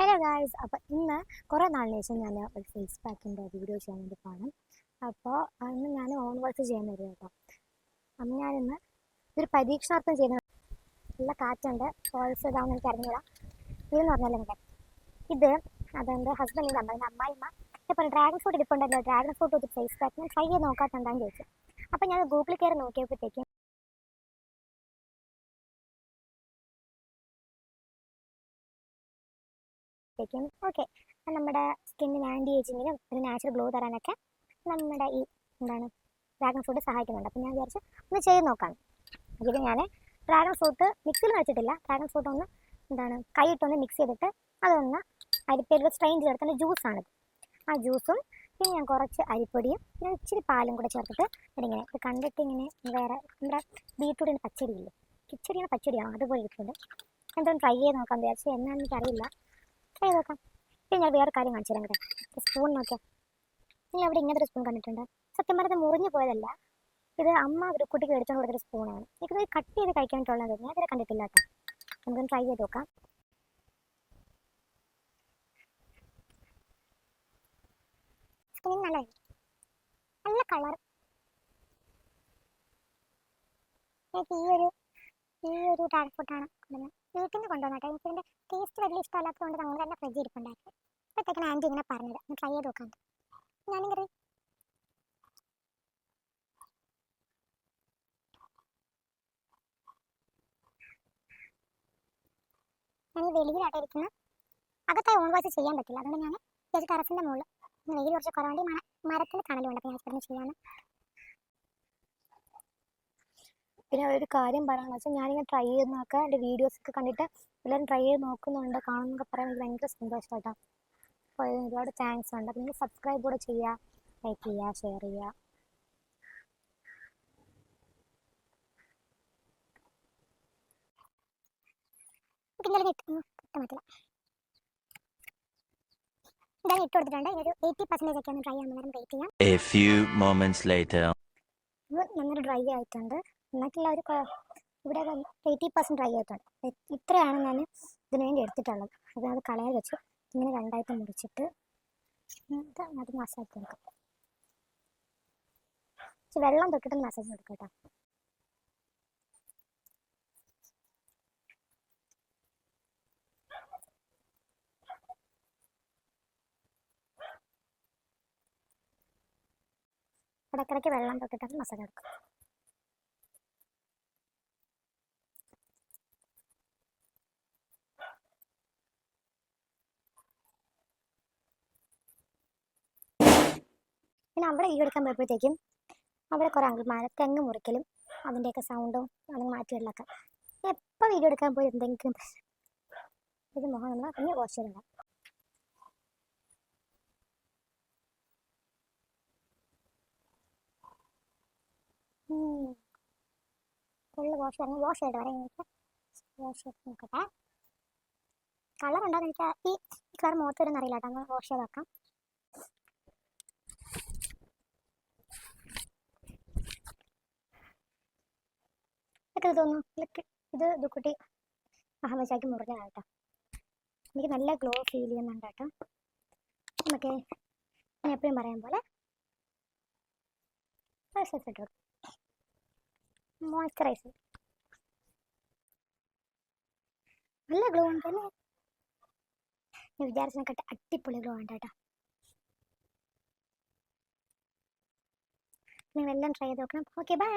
Hello guys അപ്പോൾ ഇന്ന് കുറേ നാളിന് ശേഷം ഞാൻ ഒരു ഫേസ് പാക്കിന്റെ വീഡിയോ ചെയ്യാൻ വേണ്ടി കാണും അപ്പോൾ ഇന്ന് ഞാൻ ഓൺ വർക്ക് ചെയ്യാൻ വരും കേട്ടോ. അപ്പം ഞാനിന്ന് ഇതൊരു പരീക്ഷണാർത്ഥം ചെയ്യുന്ന നല്ല കാറ്റുണ്ട്. ഫോൾസ് ഇതാണെന്ന് എനിക്ക് അറിഞ്ഞൂടാ ഇതെന്ന് പറഞ്ഞാൽ എനിക്ക് ഇത് അതെന്റെ ഹസ്ബൻഡിന്റെ അമ്മ എന്റെ അമ്മായിമ്മ. ഇപ്പോൾ ഡ്രാഗൺ ഫ്രൂട്ട് ഇരിപ്പുണ്ടല്ലോ. ഡ്രാഗൺ ഫ്രൂട്ട് ഒരു ഫേസ് പാക്ക് ഞാൻ ട്രൈ ചെയ്ത് നോക്കാത്തണ്ടാന്ന് ചോദിച്ചു. അപ്പോൾ ഞാൻ ഗൂഗിളിൽ കയറി നോക്കിയപ്പോഴത്തേക്കും ത്തേക്കും ഓക്കെ നമ്മുടെ സ്കിന്നിന് ആന്റി ഏജിങ്ങിനും ഒരു നാച്ചുറൽ ഗ്ലോ തരാനൊക്കെ നമ്മുടെ ഈ എന്താണ് ഡ്രാഗൺ ഫ്രൂട്ട് സഹായിക്കുന്നുണ്ട്. അപ്പം ഞാൻ വിചാരിച്ച് ഒന്ന് ചെയ്ത് നോക്കാം. ഇതിൽ ഞാൻ ഡ്രാഗൺ ഫ്രൂട്ട് മിക്സിയിൽ വെച്ചിട്ടില്ല. ഡ്രാഗൺ ഫ്രൂട്ട് ഒന്ന് എന്താണ് കൈയിട്ടൊന്ന് മിക്സ് ചെയ്തിട്ട് അതൊന്ന് അരിപ്പേരിൽ സ്ട്രെയിൻ ചേർക്കുന്ന ജ്യൂസാണിത് ആ ജ്യൂസും പിന്നെ ഞാൻ കുറച്ച് അരിപ്പൊടിയും പിന്നെ ഇച്ചിരി പാലും കൂടെ ചേർത്തിട്ട് ഇതിങ്ങനെ ഇത് കണ്ടിട്ട് ഇങ്ങനെ വേറെ നമ്മുടെ ബീട്രൂട്ടിന്റെ പച്ചടിയില്ലേ കിച്ചടിയാണ് പച്ചടിയാണോ? അതുപോലെ ഇരിക്കുന്നുണ്ട് എന്തൊന്ന് ട്രൈ ചെയ്ത് നോക്കാൻ വിചാരിച്ചു. എന്നാണെന്ന് എനിക്കറിയില്ല. ട്രൈ നോക്കാം. പിന്നെ ഞാൻ വേറെ കാര്യം കാണിച്ചു തരാം സ്പൂൺ നോക്കിയാൽ നിങ്ങൾ അവിടെ ഇങ്ങനത്തെ സ്പൂൺ കണ്ടിട്ടുണ്ട്? സത്യം പറഞ്ഞത് മുറിഞ്ഞു പോയതല്ല. ഇത് അമ്മ ഒരു കുട്ടിക്ക് എടുത്തുകൊണ്ട് കൊടുത്തൊരു സ്പൂണാണ് എനിക്കത് കട്ട് ചെയ്ത് കഴിക്കാൻ വേണ്ടിയുള്ളത് ഞാൻ ഇതുവരെ കണ്ടിട്ടില്ല കേട്ടോ. നമുക്കൊന്ന് ട്രൈ ചെയ്ത് നോക്കാം. സ്കിൻ നല്ല നല്ല കളർ എനിക്ക് ഈ ഒരു ഈ ഒരു ട്രാൻസ്പോർട്ടാണ് ഫ്രൂട്ടാണ് കൊണ്ടുവന്നത് വീട്ടിൽ നിന്ന് കൊണ്ടുവന്നിട്ട് ടേസ്റ്റ് വലിയ ഇഷ്ടമല്ലാത്തതുകൊണ്ട് നമ്മൾ തന്നെ ഫ്രിഡ്ജ് ഇരിപ്പുണ്ടാക്കി. അപ്പോഴത്തേക്കാണ് ആന്റി ഇങ്ങനെ പറഞ്ഞത്. ഒന്ന് ട്രൈ ചെയ്ത് നോക്കാം ഞാനിങ്ങനെ ഞാൻ ഈ വെളിയിലായിട്ട് ഇരിക്കുന്ന. അകത്തായി ഓൺ വാച്ച് ചെയ്യാൻ പറ്റില്ല. അതുകൊണ്ട് ഞാൻ ടെറസിന്റെ മുകളിൽ വെയിൽ കുറച്ച് കുറവുണ്ട് മര മരത്തിൽ തണലുണ്ട്. അപ്പോൾ ഞാൻ പറഞ്ഞ് ചെയ്യാൻ പിന്നെ ഒരു കാര്യം പറയാമെന്ന് വെച്ചാൽ ഞാനിങ്ങനെ ട്രൈ ചെയ്ത് നോക്കാം. എന്റെ വീഡിയോസ് ഒക്കെ കണ്ടിട്ട് എല്ലാവരും ട്രൈ ചെയ്ത് നോക്കുന്നുണ്ട്. കാണുന്നൊക്കെ പറയാൻ എനിക്ക് ഭയങ്കര സന്തോഷമായിട്ടാണ് അപ്പോൾ അതിന് ഒരുപാട് താങ്ക്സ് ഉണ്ട്. അപ്പോൾ നിങ്ങൾ സബ്സ്ക്രൈബ് കൂടെ ചെയ്യുക ലൈക്ക് ചെയ്യുക ഷെയർ ചെയ്യുക ഇട്ട് കൊടുത്തിട്ടുണ്ട്. ഒരു എയ്റ്റി പെർസെന്റേജ് ഒക്കെ ഒന്ന് ട്രൈ ചെയ്യാൻ വെയിറ്റ് ചെയ്യാം. A few moments later. ഇത് നന്നായി ഡ്രൈ ആയിട്ടുണ്ട്. എന്നിട്ടുള്ള ഒരു ഇവിടെ എയ്റ്റി പെർസെന്റ് ഡ്രൈ ആയിട്ടുണ്ട്. ഇത്രയാണ് ഞാൻ ഇതിനു വേണ്ടി എടുത്തിട്ടുള്ളത്. അത് അത് കളയാൻ വെച്ച് ഇങ്ങനെ രണ്ടായിട്ട് മുറിച്ചിട്ട് അത് മസാജ് കൊടുക്കാം വെള്ളം തൊട്ടിട്ട് മസാജ് കൊടുക്കാം കേട്ടോ. ഇടയ്ക്കിടയ്ക്ക് വെള്ളം തൊട്ടിട്ട് മസാല എടുക്കും. പിന്നെ അവിടെ വീഡിയോ എടുക്കാൻ പോയപ്പോഴത്തേക്കും അവിടെ കുറേ അങ്കിൾമാരെ തെങ്ങ് മുറിക്കലും അതിന്റെയൊക്കെ സൗണ്ടും അത് മാറ്റിയിടലൊക്കെ എപ്പോൾ വീഡിയോ എടുക്കാൻ പോയി എന്തെങ്കിലും ഇത് മുഖം നമ്മൾ പിന്നെ വാഷ് ചെയ്തിടാം ഫുള്ള് വാഷ് ചെയ്യണം വാഷ് ചെയ്തിട്ട് വരാം എനിക്ക് വാഷ് ചെയ്ത് നോക്കട്ടെ. കളർ ഉണ്ടോയെന്ന് എനിക്ക് ഈ കളർ മുഖത്ത് വരുന്ന അറിയില്ല കേട്ടോ വാഷ് ചെയ്ത് ഇതൊക്കെ ഇത് ദുക്കുട്ടി അഹമ്മദാക്കി മുറിഞ്ഞതാണ് കേട്ടോ. എനിക്ക് നല്ല ഗ്ലോ ഫീൽ ചെയ്യുന്നുണ്ട് കേട്ടോ. നമുക്ക് ഞാൻ എപ്പോഴും പറയാൻ പോലെ ഇട്ടു മോയ്സ്ചറൈസർ നല്ല ഗ്ലോ ഉണ്ട് അല്ലേ? ഞാൻ വിചാരിച്ചതിനെക്കാട്ട് അടിപൊളി ഗ്ലോ ഉണ്ട് കേട്ടോ. നിങ്ങൾ എല്ലാം ട്രൈ ചെയ്ത് നോക്കണം. Okay bye